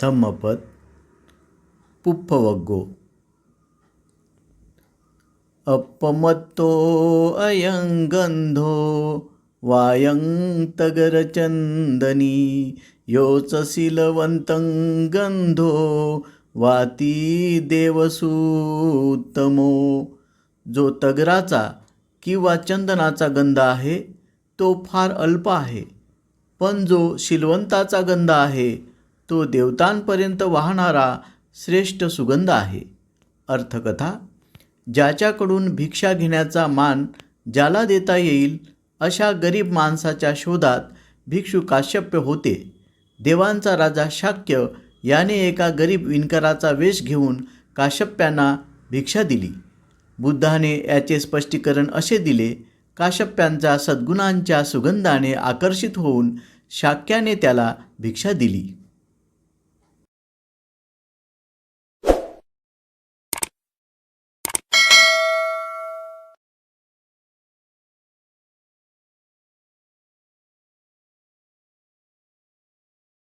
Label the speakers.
Speaker 1: ಥಮ್ಮಪತ್ पुप्पवग्गो अपमत्तो ಅಯಂಗಂಧೋ गन्धो वायं तगरचन्दनी योचशीलवन्तं गन्धो वाती देवसूतमो जो तगराचा किंवा चंदनाचा गंध आहे तो फार अल्प आहे. पण जो शिलवंताचा गंध आहे तो देवतांपर्यंत वाहणारा श्रेष्ठ सुगंध आहे. अर्थकथा ज्याच्याकडून भिक्षा घेण्याचा मान ज्याला देता येईल अशा गरीब माणसाच्या शोधात भिक्षू काश्यप्य होते. देवांचा राजा शाक्य याने एका गरीब विणकराचा वेश घेऊन काश्यप्यांना भिक्षा दिली. बुद्धाने याचे स्पष्टीकरण असे दिले काश्यप्यांच्या सद्गुणांच्या सुगंधाने आकर्षित होऊन शाक्याने त्याला भिक्षा दिली.